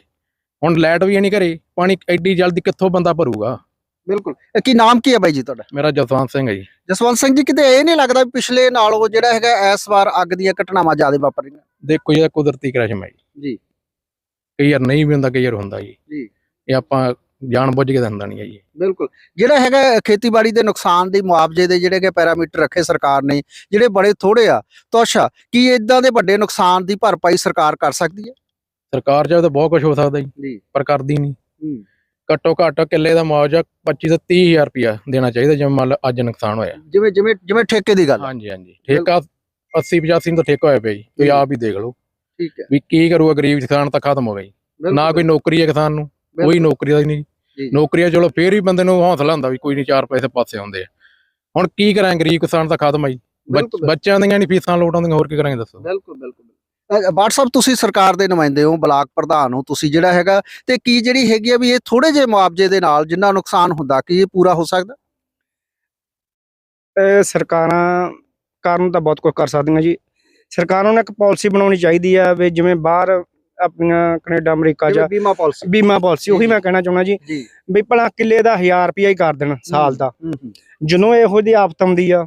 [SPEAKER 4] ਹੁਣ ਲਾਈਟ ਵੀ ਨਹੀਂ ਘਰੇ ਪਾਣੀ ਐਡੀ ਜਲਦੀ ਕਿੱਥੋਂ ਬੰਦਾ ਭਰੂਗਾ?
[SPEAKER 1] ਬਿਲਕੁਲ। ਇਹ ਕੀ ਨਾਮ ਕੀ ਹੈ ਬਾਈ ਜੀ ਤੁਹਾਡਾ?
[SPEAKER 4] ਮੇਰਾ ਜਸਵੰਤ ਸਿੰਘ ਹੈ ਜੀ।
[SPEAKER 1] ਜਸਵੰਤ ਸਿੰਘ ਜੀ ਕਿਤੇ ਇਹ ਨਹੀਂ ਲੱਗਦਾ ਵੀ ਪਿਛਲੇ ਨਾਲੋਂ ਜਿਹੜਾ ਹੈਗਾ ਇਸ ਵਾਰ ਅੱਗ ਦੀਆਂ ਘਟਨਾਵਾਂ ਜ਼ਿਆਦਾ ਵਾਪਰ ਰਹੀਆਂ?
[SPEAKER 4] ਦੇਖੋ ਜੀ ਇਹ ਕੁਦਰਤੀ ਕ੍ਰਿਸ਼ਮਾ ਹੈ ਜੀ
[SPEAKER 1] ਜੀ।
[SPEAKER 4] ਕਈ ਵਾਰ ਨਹੀਂ ਵੀ ਹੁੰਦਾ ਕਈ ਵਾਰ ਹੁੰਦਾ ਜੀ।
[SPEAKER 1] ਜੀ।
[SPEAKER 4] ਇਹ ਆਪਾਂ ਜਾਣ ਬੁੱਝ ਕੇ ਤਾਂ ਹੁੰਦਾ ਨਹੀਂ ਹੈ ਜੀ।
[SPEAKER 1] ਬਿਲਕੁਲ। ਜਿਹੜਾ ਹੈਗਾ ਖੇਤੀਬਾੜੀ ਦੇ ਨੁਕਸਾਨ ਦੀ ਮੁਆਵਜ਼ੇ ਦੇ ਜਿਹੜੇ ਕਿ ਪੈਰਾਮੀਟਰ ਰੱਖੇ ਸਰਕਾਰ ਨੇ ਜਿਹੜੇ ਬੜੇ ਥੋੜੇ ਆ ਤੋਸ਼ਾ ਕੀ ਇਦਾਂ ਦੇ ਵੱਡੇ ਨੁਕਸਾਨ ਦੀ ਭਰਪਾਈ ਸਰਕਾਰ ਕਰ ਸਕਦੀ ਹੈ?
[SPEAKER 4] ਸਰਕਾਰ ਚਾਹੇ ਤਾਂ ਬਹੁਤ ਕੁਝ ਹੋ ਸਕਦਾ ਜੀ
[SPEAKER 1] ਜੀ।
[SPEAKER 4] ਪਰ ਕਰਦੀ ਨਹੀਂ।
[SPEAKER 1] ਹੂੰ।
[SPEAKER 4] ਘੱਟੋ ਘੱਟ ਕਿੱਲੇ ਦਾ ਮੁਆਵਜ਼ਾ 25 ਤੋਂ 30000 ਰੁਪਇਆ ਦੇਣਾ ਚਾਹੀਦਾ ਜਿਵੇਂ ਮੰਨ ਲਓ ਅੱਜ ਨੁਕਸਾਨ ਹੋਇਆ।
[SPEAKER 1] ਜਿਵੇਂ ਜਿਵੇਂ ਜਿਵੇਂ ਠੇਕੇ ਦੀ ਗੱਲ।
[SPEAKER 4] ਹਾਂਜੀ ਹਾਂਜੀ। ਠੇਕਾ 80 85 ਨੂੰ ਤਾਂ ਠੇਕਾ ਹੋਇਆ ਪਿਆ ਜੀ। ਤੁਸੀਂ। ਆਪ ਹੀ ਦੇਖ ਲਓ।
[SPEAKER 1] ਠੀਕ ਹੈ।
[SPEAKER 4] ਵੀ ਕੀ ਕਰੂਗਾ ਗਰੀਬ ਕਿਸਾਨ ਤਾਂ ਖਤਮ ਹੋ ਜੀ। ਨਾ ਕੋਈ ਨੌਕਰੀ ਹੈ ਕਿਸਾਨ ਨੂੰ ਕੋਈ। ਨੌਕਰੀ ਦਾ ਨਹੀਂ।
[SPEAKER 1] ਜੀ।
[SPEAKER 4] ਨੌਕਰੀ ਆ ਚਲੋ ਫੇਰ ਵੀ ਬੰਦੇ ਨੂੰ ਹੌਸਲਾ ਹੁੰਦਾ ਵੀ ਕੋਈ ਨਹੀਂ ਚਾਰ ਪੈਸੇ ਪਾਸੇ ਆਉਂਦੇ ਆ। ਹੁਣ ਕੀ ਕਰਾਂ ਗਰੀਬ ਕਿਸਾਨ ਤਾਂ ਖਤਮ ਆ ਜੀ। ਬੱਚ-
[SPEAKER 1] ਬਿਲਕੁਲ।
[SPEAKER 4] ਬੱਚਿਆਂ ਦੀਆਂ ਨਹੀਂ ਫੀਸਾਂ ਲੋਟ ਆਉਂਦੀਆਂ ਹੋਰ ਕੀ ਕਰਾਂਗੇ ਦੱਸੋ?
[SPEAKER 1] ਬਿਲਕੁਲ ਬਿਲਕੁਲ। WhatsApp ਤੁਸੀਂ ਸਰਕਾਰ ਦੇ ਨੁਮਾਇੰਦੇ ਹੋ ਬਲਾਕ ਪ੍ਰਧਾਨ ਹੋ ਤੁਸੀਂ ਜਿਹੜਾ ਹੈਗਾ ਤੇ ਕੀ ਜਿਹੜੀ ਹੈਗੀ ਆ ਵੀ ਇਹ ਥੋੜੇ ਜਿਹੇ ਮੁਆਵਜ਼ੇ ਦੇ ਨਾਲ ਜਿੰਨਾ ਨੁਕਸਾਨ ਹੁੰਦਾ ਕੀ ਇਹ ਪੂਰਾ ਹੋ ਸਕਦਾ?
[SPEAKER 2] ਇਹ ਸਰਕਾਰਾਂ ਕਰਨ ਤਾਂ ਬਹੁਤ ਕੁਝ ਕਰ ਸਕਦੀਆਂ ਜੀ। ਸਰਕਾਰਾਂ ਨੂੰ ਇੱਕ ਪਾਲਿਸੀ ਬਣਾਉਣੀ ਚਾਹੀਦੀ ਆ ਵੀ ਜਿਵੇਂ ਬਾਹਰ ਆਪਣੀਆਂ ਕੈਨੇਡਾ ਅਮਰੀਕਾ ਜਾਂ
[SPEAKER 1] ਬੀਮਾ ਪਾਲਿਸੀ।
[SPEAKER 2] ਬੀਮਾ ਪਾਲਿਸੀ ਉਹੀ ਮੈਂ ਕਹਿਣਾ ਚਾਹੁੰਦਾ ਜੀ
[SPEAKER 1] ਜੀ।
[SPEAKER 2] ਵੀ ਭਲਾ ਕਿੱਲੇ ਦਾ 1000 ਰੁਪਇਆ ਹੀ ਕਰ ਦੇਣ ਸਾਲ ਦਾ। ਜਦੋਂ ਇਹੋ ਜਿਹੀ ਆਫਤ ਆਉਂਦੀ ਆ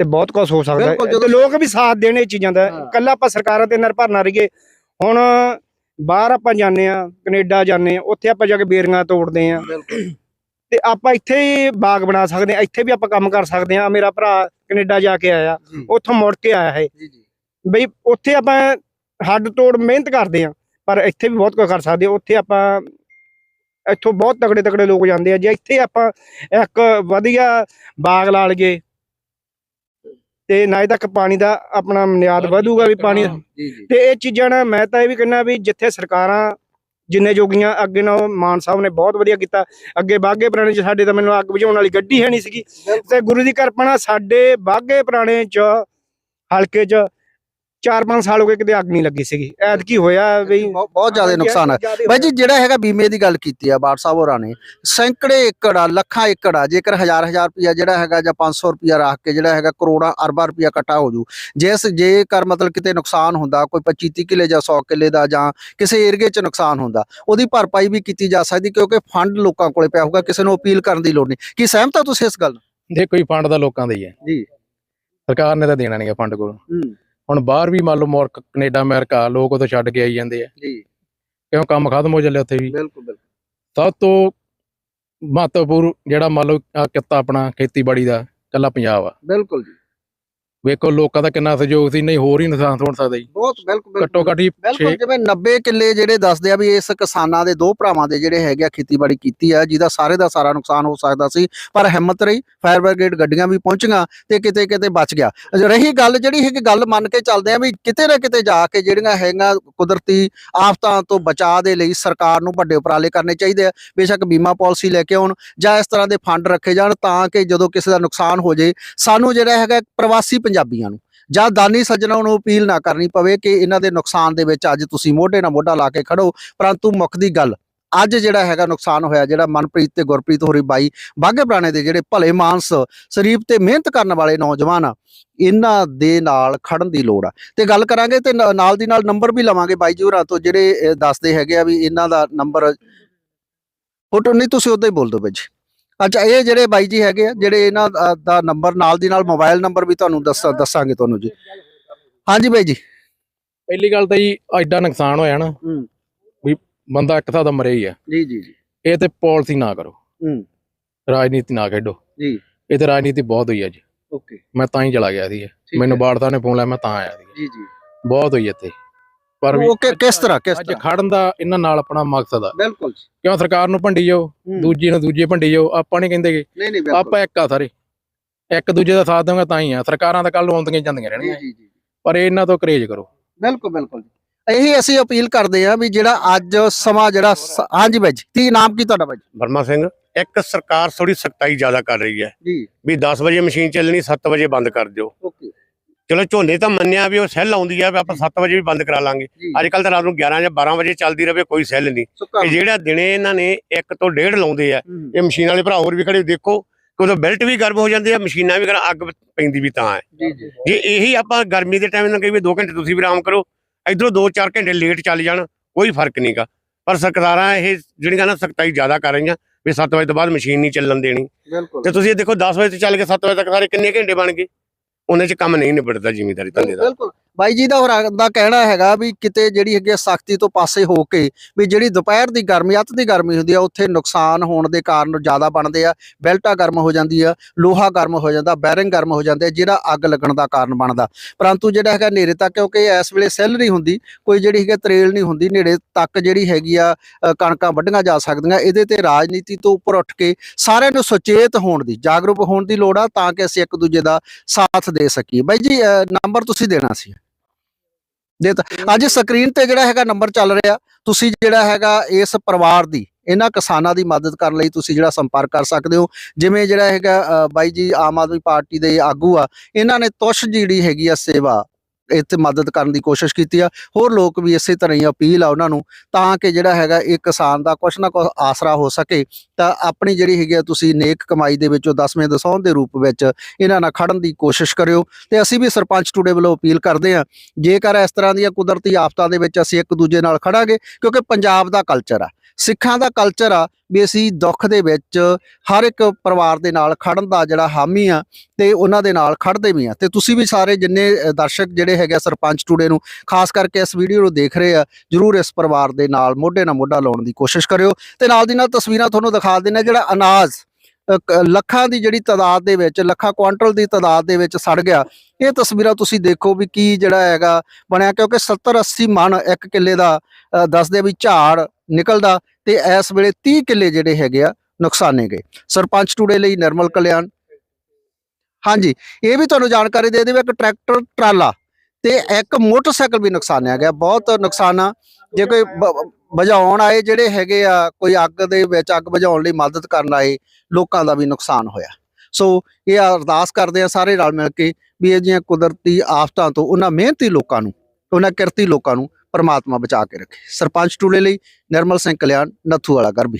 [SPEAKER 2] ਤੇ ਬਹੁਤ ਕੁਝ ਹੋ ਸਕਦਾ ਹੈ। ਤੇ ਲੋਕ ਵੀ ਸਾਥ ਦੇਣ ਇਹ ਚੀਜ਼ਾਂ ਦਾ। ਕੱਲਾ ਆਪਾਂ ਸਰਕਾਰਾਂ ਤੇ ਨਿਰਭਰ ਨਾ ਰਹੀਏ। ਹੁਣ ਬਾਹਰ ਆਪਾਂ ਜਾਂਦੇ ਆ ਕੈਨੇਡਾ ਜਾਂਦੇ ਆ ਉੱਥੇ ਆਪਾਂ ਜਾ ਕੇ ਬੇਰੀਆਂ ਤੋੜਦੇ ਆ ਤੇ ਆਪਾਂ ਇੱਥੇ ਹੀ ਬਾਗ ਬਣਾ ਸਕਦੇ ਆ ਇੱਥੇ ਵੀ ਆਪਾਂ ਕੰਮ ਕਰ ਸਕਦੇ ਆ ਮੇਰਾ ਭਰਾ ਕੈਨੇਡਾ ਜਾ ਕੇ ਆਇਆ ਉੱਥੋਂ ਮੁੜ ਕੇ ਆਇਆ ਹੈ ਬਈ ਉੱਥੇ ਆਪਾਂ ਹੱਡ ਤੋੜ ਮਿਹਨਤ ਕਰਦੇ ਆ ਪਰ ਇੱਥੇ ਵੀ ਬਹੁਤ ਕੁਝ ਕਰ ਸਕਦੇ ਆ ਉੱਥੇ ਆਪਾਂ ਇੱਥੋਂ ਬਹੁਤ ਤਕੜੇ ਤਕੜੇ ਲੋਕ ਜਾਂਦੇ ਆ। ਜੇ ਇੱਥੇ ਆਪਾਂ ਇੱਕ ਵਧੀਆ ਬਾਗ ਲਾ ਲਈਏ ਤੇ ਨਾ ਤੱਕ ਪਾਣੀ ਦਾ ਆਪਣਾ ਮਿਆਦ ਵਧੂਗਾ ਵੀ ਪਾਣੀ ਤੇ ਇਹ ਚੀਜ਼ਾਂ ਨਾਲ ਮੈਂ ਤਾਂ ਇਹ ਵੀ ਕਹਿੰਦਾ ਵੀ ਜਿੱਥੇ ਸਰਕਾਰਾਂ ਜਿੰਨੇ ਜੋਗੀਆਂ ਅੱਗੇ ਨਾਲ ਮਾਨ ਸਾਹਿਬ ਨੇ ਬਹੁਤ ਵਧੀਆ ਕੀਤਾ ਅੱਗੇ ਬਾਗੇ ਪੁਰਾਣੇ ਚ ਸਾਡੇ ਤਾਂ ਮੈਨੂੰ ਅੱਗ ਬੁਝਾਉਣ ਵਾਲੀ ਗੱਡੀ ਹੈ ਨਹੀਂ ਸੀਗੀ। ਤੇ ਗੁਰੂ ਦੀ ਕਿਰਪਾ ਨਾਲ ਸਾਡੇ ਬਾਗੇ ਪੁਰਾਣੇ ਚ ਹਲਕੇ ਚ 4-5 ਸਾਲ ਹੋ ਗਏ ਕਿਤੇ ਅੱਗ ਨਹੀਂ ਲੱਗੀ ਸੀਗੀ। ਐਤਕੀ ਹੋਇਆ ਵੀ
[SPEAKER 1] ਬਹੁਤ ਜ਼ਿਆਦਾ ਨੁਕਸਾਨ ਹੈ। ਬਾਈ ਜੀ ਜਿਹੜਾ ਹੈਗਾ ਬੀਮੇ ਦੀ ਗੱਲ ਕੀਤੀ ਆ ਬਾਟ ਸਾਹਿਬ ਹੋਰਾਂ ਨੇ ਸੈਂਕੜੇ ਏਕੜ ਆ ਲੱਖਾਂ ਏਕੜ ਆ ਜੇਕਰ ਹਜ਼ਾਰ ਹਜ਼ਾਰ ਰੁਪਿਆ ਜਿਹੜਾ ਹੈਗਾ ਜਾਂ 500 ਰੁਪਿਆ ਰੱਖ ਕੇ ਜਿਹੜਾ ਹੈਗਾ ਕਰੋੜਾਂ ਅਰਬਾਂ ਰੁਪਿਆ ਇਕੱਠਾ ਹੋ ਜੂ ਜਿਸ ਜੇਕਰ ਮਤਲਬ ਕਿਤੇ ਨੁਕਸਾਨ ਹੁੰਦਾ ਕੋਈ 25 30 ਕਿੱਲੇ ਜਾਂ 100 ਕਿੱਲੇ ਦਾ ਜਾਂ ਕਿਸੇ ਏਰੀਏ 'ਚ ਨੁਕਸਾਨ ਹੁੰਦਾ ਉਹਦੀ ਭਰਪਾਈ ਵੀ ਕੀਤੀ ਜਾ ਸਕਦੀ ਕਿਉਂਕਿ ਫੰਡ ਲੋਕਾਂ ਕੋਲੇ ਪਿਆ ਹੋਊਗਾ ਕਿਸੇ ਨੂੰ ਅਪੀਲ ਕਰਨ ਦੀ ਲੋੜ ਨਹੀਂ। ਕੀ ਸਹਿਮਤ ਹੋ ਤੁਸੀਂ ਇਸ ਗੱਲ ਨਾਲ?
[SPEAKER 4] ਦੇਖੋ ਜੀ ਫੰਡ ਦਾ ਲੋਕਾਂ ਦਾ ਹੀ ਹੈ।
[SPEAKER 1] ਜੀ।
[SPEAKER 4] ਸਰਕਾਰ ਨੇ ਤਾਂ ਦੇਣਾ ਨਹੀਂਗਾ ਫੰਡ ਕੋਲ।
[SPEAKER 1] ਹੂੰ।
[SPEAKER 4] ਹੁਣ ਬਾਹਰ ਵੀ ਮੰਨ ਲਓ ਮੁਲਕ ਕੈਨੇਡਾ ਅਮਰੀਕਾ ਲੋਕ ਉਦੋਂ ਛੱਡ ਕੇ ਆਈ ਜਾਂਦੇ ਆ।
[SPEAKER 1] ਜੀ।
[SPEAKER 4] ਕਿਉਂ ਕੰਮ ਖਤਮ ਹੋ ਚੱਲਿਆ ਉੱਥੇ ਵੀ?
[SPEAKER 1] ਬਿਲਕੁਲ ਬਿਲਕੁਲ।
[SPEAKER 4] ਸਭ ਤੋਂ ਮਹੱਤਵਪੂਰਨ ਜਿਹੜਾ ਮੰਨ ਲਓ ਕਿੱਤਾ ਆਪਣਾ ਖੇਤੀਬਾੜੀ ਦਾ ਕੱਲਾ ਪੰਜਾਬ ਆ।
[SPEAKER 1] ਬਿਲਕੁਲ ਜੀ।
[SPEAKER 4] ਵੇਖੋ ਲੋਕਾਂ ਦਾ ਕਿੰਨਾ ਸਹਿਯੋਗ ਸੀ ਨਹੀਂ ਹੋਰ ਹੀ ਨੁਕਸਾਨ ਹੋਣ ਸਕਦਾ ਜੀ।
[SPEAKER 1] ਬਹੁਤ ਬਿਲਕੁਲ
[SPEAKER 4] ਘੱਟੋ ਘੱਟ ਹੀ
[SPEAKER 1] ਬਿਲਕੁਲ ਜਿਵੇਂ 90 ਕਿੱਲੇ ਜਿਹੜੇ ਦੱਸਦੇ ਆ ਵੀ ਇਸ ਕਿਸਾਨਾਂ ਦੇ ਦੋ ਭਰਾਵਾਂ ਦੇ ਜਿਹੜੇ ਹੈਗੇ ਆ ਖੇਤੀਬਾੜੀ ਕੀਤੀ ਆ ਜਿਹਦਾ ਸਾਰੇ ਦਾ ਸਾਰਾ ਨੁਕਸਾਨ ਹੋ ਸਕਦਾ ਸੀ ਪਰ ਹਿੰਮਤ ਰਹੀ ਫਾਇਰ ਬ੍ਰਿਗੇਡ ਗੱਡੀਆਂ ਵੀ ਪਹੁੰਚੀਆਂ ਤੇ ਕਿਤੇ ਕਿਤੇ ਬਚ ਗਿਆ। ਰਹੀ ਗੱਲ ਜਿਹੜੀ ਹੈ ਕਿ ਗੱਲ ਮੰਨ ਕੇ ਚੱਲਦੇ ਆ ਵੀ ਕਿਤੇ ਨਾ ਕਿਤੇ ਜਾ ਕੇ ਜਿਹੜੀਆਂ ਹੈਗੀਆਂ ਕੁਦਰਤੀ ਆਫਤਾਂ ਤੋਂ ਬਚਾਅ ਦੇ ਲਈ ਸਰਕਾਰ ਨੂੰ ਵੱਡੇ ਉਪਰਾਲੇ ਕਰਨੇ ਚਾਹੀਦੇ ਆ। ਬੇਸ਼ੱਕ ਬੀਮਾ ਪਾਲਿਸੀ ਲੈ ਕੇ ਆਉਣ ਜਾਂ ਇਸ ਤਰ੍ਹਾਂ ਦੇ ਫੰਡ ਰੱਖੇ ਜਾਣ ਤਾਂ ਕਿ ਜਦੋਂ ਕਿਸੇ ਦਾ ਨੁਕਸਾਨ ਹੋ ਜੇ ਸਾਨੂੰ ਜਿਹੜਾ ਹੈਗਾ ਪ੍ਰਵਾਸੀ ਪੰਜਾਬੀਆਂ ਨੂੰ। ਜਾਂ ਦਾਨੀ ਸੱਜਣਾਂ ਨੂੰ ਅਪੀਲ ਨਾ ਕਰਨੀ ਪਵੇ ਕਿ ਇਹਨਾਂ ਦੇ ਨੁਕਸਾਨ ਦੇ ਵਿੱਚ ਅੱਜ ਤੁਸੀਂ ਮੋਢੇ ਨਾਲ ਮੋਢਾ ਲਾ ਕੇ ਖੜੋ ਪਰੰਤੂ ਮੁੱਖ ਦੀ ਗੱਲ ਅੱਜ ਜਿਹੜਾ ਹੈਗਾ ਨੁਕਸਾਨ ਹੋਇਆ ਜਿਹੜਾ ਮਨਪ੍ਰੀਤ ਤੇ ਗੁਰਪ੍ਰੀਤ ਹੋਰੀ ਬਾਈ ਬਾਗੇ ਪੁਰਾਣੇ ਦੇ ਜਿਹੜੇ ਭਲੇ ਮਾਨਸ ਸ਼ਰੀਫ ਤੇ ਮਿਹਨਤ ਕਰਨ ਵਾਲੇ ਨੌਜਵਾਨ ਆ ਇਹਨਾਂ ਦੇ ਨਾਲ ਖੜਨ ਦੀ ਲੋੜ ਆ। ਤੇ ਗੱਲ ਕਰਾਂਗੇ ਤੇ ਨਾਲ ਦੀ ਨਾਲ ਨੰਬਰ ਵੀ ਲਵਾਂਗੇ ਬਾਈ ਜੀ ਹੋਰਾਂ ਤੋਂ ਜਿਹੜੇ ਦੱਸਦੇ ਹੈਗੇ ਆ ਵੀ ਇਹਨਾਂ ਦਾ ਨੰਬਰ ਫੋਟੋ ਨਹੀਂ ਤੁਸੀਂ ਉਦਾਂ ਹੀ ਬੋਲ ਦਿਓ ਬਾਈ ਜੀ। ਅੱਛਾ ਇਹ ਜਿਹੜੇ ਬਾਈ ਜੀ ਹੈਗੇ ਆ ਜਿਹੜੇ ਇਹਨਾਂ ਦਾ- ਨੰਬਰ ਨਾਲ ਦੀ ਨਾਲ ਮੋਬਾਈਲ ਨੰਬਰ ਵੀ ਤੁਹਾਨੂੰ ਦੱਸ ਦੱਸਾਂਗੇ ਤੁਹਾਨੂੰ ਜੀ। ਹਾਂਜੀ ਬਾਈ ਜੀ।
[SPEAKER 4] ਪਹਿਲੀ ਗੱਲ ਤਾਂ ਜੀ ਐਡਾ ਨੁਕਸਾਨ ਹੋਇਆ ਨਾ। ਵੀ ਬੰਦਾ ਇੱਕ ਹਿਸਾਬ ਦਾ ਮਰੇ ਹੀ ਆ।
[SPEAKER 1] ਜੀ ਜੀ ਜੀ।
[SPEAKER 4] ਇਹ ਤੇ ਪਾਲਿਸੀ ਨਾ ਕਰੋ।
[SPEAKER 1] ਹੂੰ।
[SPEAKER 4] ਰਾਜਨੀਤੀ ਨਾ ਖੇਡੋ।
[SPEAKER 1] ਜੀ।
[SPEAKER 4] ਇਹ ਤੇ ਰਾਜਨੀਤੀ ਬਹੁਤ ਹੋਈ ਅੱਜ
[SPEAKER 1] ਓਕੇ।
[SPEAKER 4] ਮੈਂ ਤਾਂ ਹੀ ਚਲਾ ਗਿਆ ਸੀ। ਮੈਨੂੰ ਬਾੜ ਸਾਹਿਬ ਨੇ ਫੋਨ ਲਾਇਆ ਮੈਂ ਤਾਂ ਆਇਆ ਸੀ।
[SPEAKER 1] ਜੀ ਜੀ।
[SPEAKER 4] ਬਹੁਤ ਹੋਈ ਇੱਥੇ। ਪਰ ਵੀ
[SPEAKER 1] ਓਕੇ ਕਿਸ ਤਰ੍ਹਾਂ ਕਿਸ
[SPEAKER 4] ਅੱਜ
[SPEAKER 1] ਤਰ੍ਹਾਂ?
[SPEAKER 4] ਖੜਨ ਦਾ ਇਹਨਾਂ ਨਾਲ ਆਪਣਾ ਮਕਸਦ ਆ।
[SPEAKER 1] ਬਿਲਕੁਲ ਜੀ।
[SPEAKER 4] ਕਿਉਂ ਸਰਕਾਰ ਨੂੰ ਭੰਡੀ ਜਾਓ
[SPEAKER 1] ਹੂੰ।
[SPEAKER 4] ਦੂਜੀ ਨੂੰ ਦੂਜੇ ਭੰਡੀ ਜਾਓ ਆਪਾਂ ਨਹੀਂ ਕਹਿੰਦੇ ਕਿ
[SPEAKER 1] ਨਹੀਂ ਨਹੀਂ ਬਿਲਕੁਲ।
[SPEAKER 4] ਆਪਾਂ ਇੱਕ ਆ ਸਾਰੇ। ਇੱਕ ਦੂਜੇ ਦਾ ਸਾਥ ਦੇਵਾਂਗੇ ਤਾਂ ਹੀ ਆ। ਸਰਕਾਰਾਂ ਤਾਂ ਕੱਲ ਨੂੰ ਆਉਂਦੀਆਂ ਜਾਂਦੀਆਂ
[SPEAKER 1] ਜੀ
[SPEAKER 4] ਰਹਿਣਗੀਆਂ।
[SPEAKER 1] ਜੀ ਜੀ
[SPEAKER 4] ਪਰ ਇਹਨਾਂ ਤੋਂ ਕਰੇਜ ਕਰੋ।
[SPEAKER 1] ਬਿਲਕੁਲ ਬਿਲਕੁਲ ਜੀ। ਇਹੀ ਅਸੀਂ ਅਪੀਲ ਕਰਦੇ ਆ ਵੀ ਜਿਹੜਾ ਅੱਜ ਸਮਾਂ ਜਿਹੜਾ ਸ- ਹਾਂਜੀ ਬਾਈ ਜੀ ਕੀ ਨਾਮ ਕੀ ਤੁਹਾਡਾ ਬਾਈ ਜੀ?
[SPEAKER 5] ਵਰਮਾ ਸਿੰਘ ਇੱਕ ਸਰਕਾਰ ਥੋੜੀ ਸਖਤਾਈ ਜ਼ਿਆਦਾ ਕਰ ਰਹੀ ਹੈ।
[SPEAKER 1] ਜੀ।
[SPEAKER 5] ਵੀ 10 ਵਜੇ ਮਸ਼ੀਨ ਚੱਲਣੀ 7 ਵਜੇ ਬੰਦ ਕਰ ਦਿਓ।
[SPEAKER 1] ਓਕੇ।
[SPEAKER 5] ਚਲੋ ਝੋਨੇ ਤਾਂ ਮੰਨਿਆ ਵੀ ਉਹ ਸੈੱਲ ਆਉਂਦੀ ਆ ਵੀ ਆਪਾਂ 7 ਵਜੇ ਵੀ ਬੰਦ ਕਰਾ ਲਾਂਗੇ। ਅੱਜ ਕੱਲ ਤਾਂ ਰਾਤ ਨੂੰ 11 ਜਾਂ 12 ਵਜੇ ਚੱਲਦੀ ਰਵੇ ਕੋਈ ਸੈੱਲ ਨਹੀਂ। ਜਿਹੜਾ ਦਿਨੇ ਇਹਨਾਂ ਨੇ 1 ਤੋਂ 1.5 ਲਾਉਂਦੇ ਆ ਇਹ ਮਸ਼ੀਨ ਵਾਲੇ ਭਰਾ ਹੋਰ ਵੀ ਖੜੇ ਦੇਖੋ ਉਦੋਂ ਬੈਲਟ ਵੀ ਗਰਮ ਹੋ ਜਾਂਦੇ ਆ ਮਸ਼ੀਨਾਂ ਵੀ ਗਰਮ ਅੱਗ ਪੈਂਦੀ ਵੀ ਤਾਂ ਹੈ।
[SPEAKER 1] ਜੀ ਜੀ।
[SPEAKER 5] ਜੇ ਇਹੀ ਆਪਾਂ ਗਰਮੀ ਦੇ ਟਾਈਮ ਨਾਲ ਕਹੀ ਵੀ 2 ਘੰਟੇ ਤੁਸੀਂ ਵੀ ਆਰਾਮ ਕਰੋ ਇਧਰੋਂ 2-4 ਘੰਟੇ ਲੇਟ ਚੱਲ ਜਾਣ ਕੋਈ ਫ਼ਰਕ ਨਹੀਂਗਾ ਪਰ ਸਰਕਾਰਾਂ ਇਹ ਜਿਹੜੀਆਂ ਨਾ ਸਖਤਾਈ ਜ਼ਿਆਦਾ ਕਰ ਰਹੀਆਂ ਵੀ 7 ਵਜੇ ਤੋਂ ਬਾਅਦ ਮਸ਼ੀਨ ਨਹੀਂ ਚੱਲਣ ਦੇਣੀ। ਤੇ ਤੁਸੀਂ ਇਹ ਦੇਖੋ 10 ਵਜੇ ਤੋਂ ਚੱਲ ਕੇ 7 ਵਜੇ ਤੱਕ ਸਾਰੇ ਕਿੰਨੇ ਘੰਟੇ ਬਣ ਗਏ? ਉਹਨੇ ਚ ਕੰਮ ਨਹੀਂ ਨਿਬੜਦਾ ਜ਼ਿਮੀਂਦਾਰੀ ਧੰਦੇ ਦਾ।
[SPEAKER 1] ਬਿਲਕੁਲ। ਬਾਈ ਜੀ ਦਾ ਹੋਰਾਂ ਦਾ ਕਹਿਣਾ ਹੈਗਾ ਵੀ ਕਿਤੇ ਜਿਹੜੀ ਹੈਗੀ ਸਖਤੀ ਤੋਂ ਪਾਸੇ ਹੋ ਕੇ ਵੀ ਜਿਹੜੀ ਦੁਪਹਿਰ ਦੀ ਗਰਮੀ ਅੱਤ ਦੀ ਗਰਮੀ ਹੁੰਦੀ ਆ ਉੱਥੇ ਨੁਕਸਾਨ ਹੋਣ ਦੇ ਕਾਰਨ ਜ਼ਿਆਦਾ ਬਣਦੇ ਆ ਬੈਲਟਾ ਗਰਮ ਹੋ ਜਾਂਦੀ ਆ ਲੋਹਾ ਗਰਮ ਹੋ ਜਾਂਦਾ ਬੈਰਿੰਗ ਗਰਮ ਹੋ ਜਾਂਦੇ ਆ, ਜਿਹੜਾ ਅੱਗ ਲੱਗਣ ਦਾ ਕਾਰਨ ਬਣਦਾ। ਪਰੰਤੂ ਜਿਹੜਾ ਹੈਗਾ ਨੇੜੇ ਤੱਕ ਕਿਉਂਕਿ ਇਸ ਵੇਲੇ ਸੈੱਲ ਨਹੀਂ ਹੁੰਦੀ ਕੋਈ ਜਿਹੜੀ ਹੈਗੀ ਤਰੇਲ ਨਹੀਂ ਹੁੰਦੀ ਨੇੜੇ ਤੱਕ ਜਿਹੜੀ ਹੈਗੀ ਆ ਕਣਕਾਂ ਵੱਢੀਆਂ ਜਾ ਸਕਦੀਆਂ ਇਹਦੇ ਤੇ ਰਾਜਨੀਤੀ ਤੋਂ ਉੱਪਰ ਉੱਠ ਕੇ ਸਾਰਿਆਂ ਨੂੰ ਸੁਚੇਤ ਹੋਣ ਦੀ ਜਾਗਰੂਕ ਹੋਣ ਦੀ ਲੋੜ ਆ ਤਾਂ ਕਿ ਅਸੀਂ ਇੱਕ ਦੂਜੇ ਦਾ ਸਾਥ ਦੇ ਸਕੀਏ। ਬਾਈ ਜੀ ਨੰਬਰ ਤੁਸੀਂ ਦੇਣਾ ਸੀ। ਦੇਤਾ ਅੱਜ ਸਕਰੀਨ ਤੇ ਜਿਹੜਾ ਹੈਗਾ ਨੰਬਰ ਚੱਲ ਰਿਹਾ ਤੁਸੀਂ ਜਿਹੜਾ ਹੈਗਾ ਇਸ ਪਰਿਵਾਰ ਦੀ ਇਹਨਾਂ ਕਿਸਾਨਾਂ ਦੀ ਮਦਦ ਕਰਨ ਲਈ ਤੁਸੀਂ ਜਿਹੜਾ ਸੰਪਰਕ ਕਰ ਸਕਦੇ ਹੋ। ਜਿਵੇਂ ਜਿਹੜਾ ਹੈਗਾ ਬਾਈ ਜੀ ਆਮ ਆਦਮੀ ਪਾਰਟੀ ਦੇ ਆਗੂ ਆ ਇਹਨਾਂ ਨੇ ਤੁਸ਼ ਜਿਹੜੀ ਹੈਗੀ ਆ ਸੇਵਾ। ਇੱਥੇ ਮਦਦ ਕਰਨ ਦੀ ਕੋਸ਼ਿਸ਼ ਕੀਤੀ ਆ। ਹੋਰ ਲੋਕ ਵੀ ਇਸੇ ਤਰ੍ਹਾਂ ਹੀ ਅਪੀਲ ਆ ਉਹਨਾਂ ਨੂੰ ਤਾਂ ਕਿ ਜਿਹੜਾ ਹੈਗਾ ਇਹ ਕਿਸਾਨ ਦਾ ਕੁਛ ਨਾ ਕੁਛ ਆਸਰਾ ਹੋ ਸਕੇ। ਤਾਂ ਆਪਣੀ ਜਿਹੜੀ ਹੈਗੀ ਆ ਤੁਸੀਂ ਨੇਕ ਕਮਾਈ ਦੇ ਵਿੱਚੋਂ ਦਸਵੇਂ ਦਸੌਂ ਦੇ ਰੂਪ ਵਿੱਚ ਇਹਨਾਂ ਨਾਲ ਖੜਨ ਦੀ ਕੋਸ਼ਿਸ਼ ਕਰਿਓ। ਤੇ ਅਸੀਂ ਵੀ ਸਰਪੰਚ ਟੂਡੇ ਵੱਲੋਂ ਅਪੀਲ ਕਰਦੇ ਹਾਂ, ਜੇਕਰ ਇਸ ਤਰ੍ਹਾਂ ਦੀਆਂ ਕੁਦਰਤੀ ਆਫਤਾਂ ਦੇ ਵਿੱਚ ਅਸੀਂ ਇੱਕ ਦੂਜੇ ਨਾਲ ਖੜਾਂਗੇ, ਕਿਉਂਕਿ ਪੰਜਾਬ ਦਾ ਕਲਚਰ ਆ। ਸਿੱਖਾਂ ਦਾ ਕਲਚਰ ਆ ਵੀ ਅਸੀਂ ਦੁੱਖ ਦੇ ਵਿੱਚ ਹਰ ਇੱਕ ਪਰਿਵਾਰ ਦੇ ਨਾਲ ਖੜਨ ਦਾ ਜਿਹੜਾ ਹਾਮੀ ਆ ਤੇ ਉਹਨਾਂ ਦੇ ਨਾਲ ਖੜਦੇ ਵੀ ਆ। ਤੇ ਤੁਸੀਂ ਵੀ ਸਾਰੇ ਜਿੰਨੇ ਦਰਸ਼ਕ ਜਿਹੜੇ ਹੈਗੇ ਆ ਸਰਪੰਚ ਟੂਡੇ ਨੂੰ, ਖਾਸ ਕਰਕੇ ਇਸ ਵੀਡੀਓ ਨੂੰ ਦੇਖ ਰਹੇ ਆ, ਜਰੂਰ ਇਸ ਪਰਿਵਾਰ ਦੇ ਨਾਲ ਮੋਢੇ ਨਾਲ ਮੋਢਾ ਲਾਉਣ ਦੀ ਕੋਸ਼ਿਸ਼ ਕਰਿਓ। ਤੇ ਨਾਲ ਦੀ ਨਾਲ ਤਸਵੀਰਾਂ ਤੁਹਾਨੂੰ ਦਿਖਾ ਦਿੰਨੇ ਜਿਹੜਾ ਅਨਾਜ ਲੱਖਾਂ ਦੀ ਜਿਹੜੀ ਤਾਦਾਦ ਦੇ ਵਿੱਚ, ਲੱਖਾਂ ਕੁਆਂਟਲ ਦੀ ਤਾਦਾਦ ਦੇ ਵਿੱਚ ਸੜ ਗਿਆ। ਇਹ ਤਸਵੀਰਾਂ ਤੁਸੀਂ ਦੇਖੋ ਵੀ ਕੀ ਜਿਹੜਾ ਹੈਗਾ, ਬਣਿਆ ਕਿਉਂਕਿ 70 80 ਮਣ ਇੱਕ ਕਿੱਲੇ ਦਾ ਦੱਸਦੇ ਵੀ ਝਾੜ ਨਿਕਲਦਾ ਤੇ ਇਸ ਵੇਲੇ 30 ਕਿੱਲੇ ਜਿਹੜੇ ਹੈਗੇ ਆ, ਨੁਕਸਾਨੇ ਗਏ। ਸਰਪੰਚ ਟੂਡੇ ਲਈ, ਨਿਰਮਲ ਕਲਿਆਣ। ਹਾਂਜੀ, ਇਹ ਵੀ ਤੁਹਾਨੂੰ ਜਾਣਕਾਰੀ ਦੇ ਦੇਵੇ ਇੱਕ ਟਰੈਕਟਰ, ਟਰਾਲਾ ਤੇ ਇੱਕ ਮੋਟਰਸਾਈਕਲ ਵੀ ਨੁਕਸਾਨਿਆ ਗਿਆ, ਬਹੁਤ ਨੁਕਸਾਨ। ਆ ਜੇ ਕੋਈ ਬ- ਬੁਝਾਉਣ ਆਏ ਜਿਹੜੇ ਹੈਗੇ ਆ, ਕੋਈ ਅੱਗ ਦੇ ਵਿੱਚ ਅੱਗ ਬੁਝਾਉਣ ਲਈ ਮਦਦ ਕਰਨ ਆਏ, ਲੋਕਾਂ ਦਾ ਵੀ ਨੁਕਸਾਨ ਹੋਇਆ। ਸੋ ਇਹ ਅਰਦਾਸ ਕਰਦੇ ਆ ਸਾਰੇ ਰਲ ਮਿਲ ਕੇ ਵੀ ਇਹ ਜਿਹੀਆਂ ਕੁਦਰਤੀ ਆਫਤਾਂ ਤੋਂ ਉਹਨਾਂ ਮਿਹਨਤੀ ਲੋਕਾਂ ਨੂੰ, ਉਹਨਾਂ ਕਿਰਤੀ ਲੋਕਾਂ ਨੂੰ ਪਰਮਾਤਮਾ ਬਚਾ ਕੇ ਰੱਖੇ। ਸਰਪੰਚ ਟੂਲੇ ਲਈ, ਨਿਰਮਲ ਸਿੰਘ ਕਲਿਆਣ ਨੱਥੂ ਵਾਲਾ ਗਰਬੀ।